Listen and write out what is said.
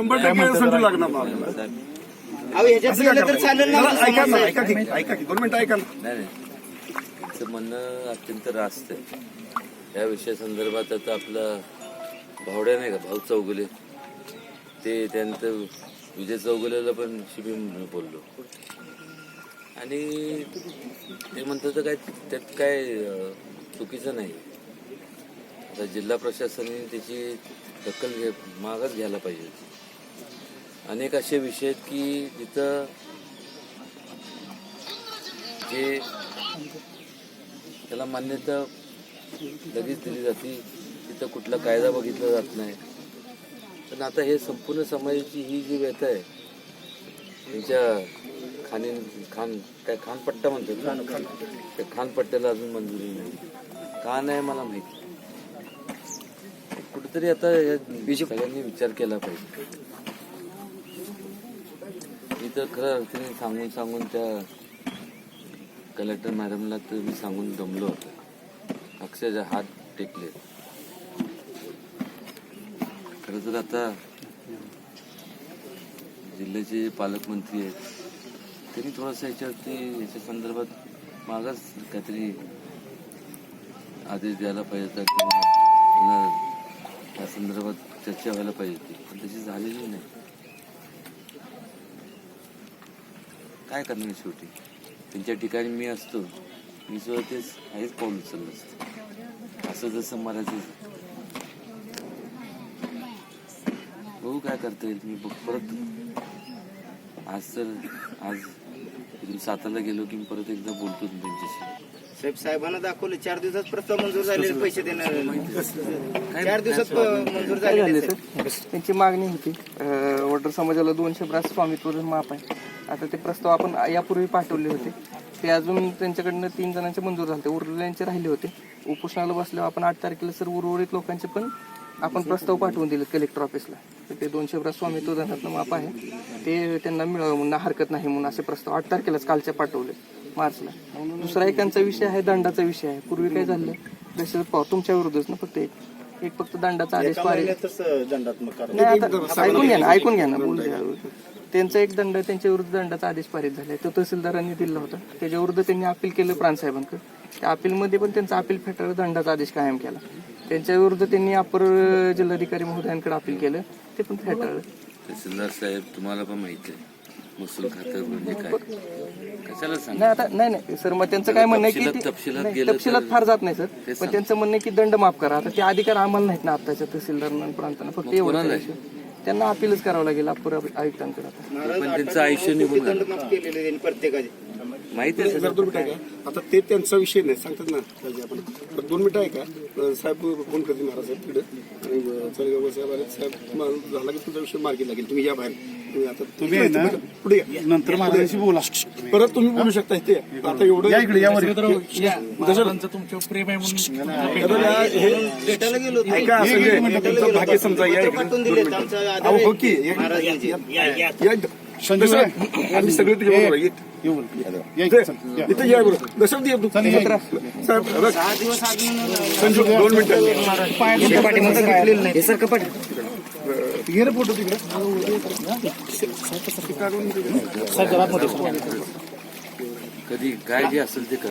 शंभर टक्के संधी लागणार ना आपल्याला. अहो ह्याच्यात असं काय गेलं तर करताय? चालेल ना मला आमचं ऐका ना समाज ऐका की ऐका की दोन मिनिटं ऐका ना. नाही नाही. त्यांचं म्हणणं अत्यंत रास्त आहे. या विषयासंदर्भात आता आपला भावड्या नाही का भाऊ चौगुले. ते त्यानंतर विजय चौगुलेला पण शिबी बोललो. आणि ते म्हणतात तर काय त्यात काय अं, चुकीचं नाही. आता जिल्हा प्रशासनाने त्याची दखल घे मागच घ्यायला पाहिजे अनेक असे विषय आहेत की जिथं जे त्याला मान्यता लगेच दिली जाते तिथं कुठला कायदा बघितला जात नाही. पण आता हे संपूर्ण समाजाची ही जी व्यथा आहे त्यांच्या खाणी खान काय खानपट्टा म्हणतात ना? त्या खानपट्ट्याला अजून मंजुरी नाही. का नाही मला माहिती? कुठेतरी आता सगळ्यांनी विचार केला पाहिजे. तर खरं अर्थाने सांगून सांगून त्या कलेक्टर मॅडमला तर मी सांगून दमलो होतो. अक्षरशः हात टेकले. खरं तर आता जिल्ह्याचे पालकमंत्री आहेत. त्यांनी थोडंसं याच्यावरती याच्या संदर्भात मागास काहीतरी आदेश द्यायला पाहिजे होता किंवा त्या संदर्भात चर्चा व्हायला पाहिजे होती. पण तशी झालेली नाही. काय करणार शेवटी? त्यांच्या ठिकाणी मी असतो. मी सुद्धा तेच हेच पाऊल उचललं असतं. असं जसं मराठी बघू काय करता येईल. मी बघ परत आज तर आज साताला सातारला गेलो की मी परत एकदा बोलतो त्यांच्याशी साहेब साहेबांना दाखवलं चार दिवसात प्रस्ताव मंजूर झालेले पैसे देणार चार दिवसात मंजूर झाले त्यांची मागणी होती. अं, वडर समाजाला दोनशे ब्रास स्वामित्व माप आहे. आता ते प्रस्ताव आपण यापूर्वी पाठवले होते. ते अजून त्यांच्याकडनं तीन जणांचे मंजूर झाले उर्वरितांचे राहिले होते. उपोषणाला बसल्यावर आपण आठ तारखेला सर उर्वरित लोकांचे पण आपण प्रस्ताव पाठवून दिले कलेक्टर ऑफिसला तर ते दोनशे ब्रास स्वामित्व धनातनं माप आहे. ते त्यांना मिळावं म्हणून हरकत नाही म्हणून असे प्रस्ताव आठ तारखेलाच कालच्या पाठवले मार्चला. दुसरा एकांचा विषय आहे दंडाचा विषय आहे. पूर्वी काय झालं? दशरथ पवार तुमच्या विरुद्धच ना फक्त एक. एक फक्त दंडाचा आदेश पारित ऐकून घ्या ना ऐकून घ्या ना. बोलू त्यांचा एक दंड त्यांच्या विरुद्ध दंडाचा आदेश पारित झालाय. तो तहसीलदारांनी दिला होता. त्याच्या विरुद्ध त्यांनी अपील केलं प्राणसाहेबांकडे त्या अपीलमध्ये पण त्यांचा अपील फेटाळून दंडाचा आदेश कायम केला. त्यांच्या विरुद्ध त्यांनी अपर जिल्हाधिकारी महोदयांकडे अपील केलं ते पण फेटाळलं. तहसीलदार साहेब तुम्हाला पण माहिती आहे. महसूल खातं म्हणजे काय? कशाला सांग नाही आता नाही नाही. सर मग त्यांचं काय म्हणणं आहे की तपशिलात- ते- तपशिलात नाही, गेलं तर- तपशिलात फार जात नाही सर. पण त्यांचं म्हणणं आहे की दंड माफ करा. आता ते अधिकार आम्हाला नाहीत ना आताच्या तहसीलदारांना आणि प्रांतांना. फक्त एवढं कोणाला. त्यांना अपीलच करावं लागेल अपर आयुक्तांकडे आता. पण त्यांचं आयुष्य निघून दंड गेलं. माफ केलेले त्यांनी प्रत्येकाचे. माहिती आहे जर सगळं. दोन मिनिटं ऐका आता ते त्यांचा विषय नाही सांगतात ना आपण. तर दोन मिनिटं ऐका अं, साहेब फोन करतील महाराज साहेब तिकडे. आणि चलगाव साहेब आले साहेब तुम्हाला झाला की तुमचा विषय मार्गी लागेल. तुम्ही या बाहेर. तुम्ही आता तुम्ही पुढे या. नंतर माझ्याशी बोला. परत तुम्ही बोलू शकता इथे. आता एवढं या इकडे यावर महाराजांचं तुमच्यावर प्रेम आहे म्हणून तर या- हे- भेटायला गेलो होतो. ऐका असं जे तुमचं भाग्य समजा या पत्र इकडे. पाठवून दिले आमचा आधार अहो, आहे. हो की या- महाराजांचे. या इथं. संजू. आम्ही सगळे आहे. येऊ इथे या. इथे या बरोबर दशरथ ये तू साहेब बघ. सहा दिवस आधी संजू दोन मिनिटं हे सर कपाट ये रे फोटो तिकडे कधी काय जे असेल ते कर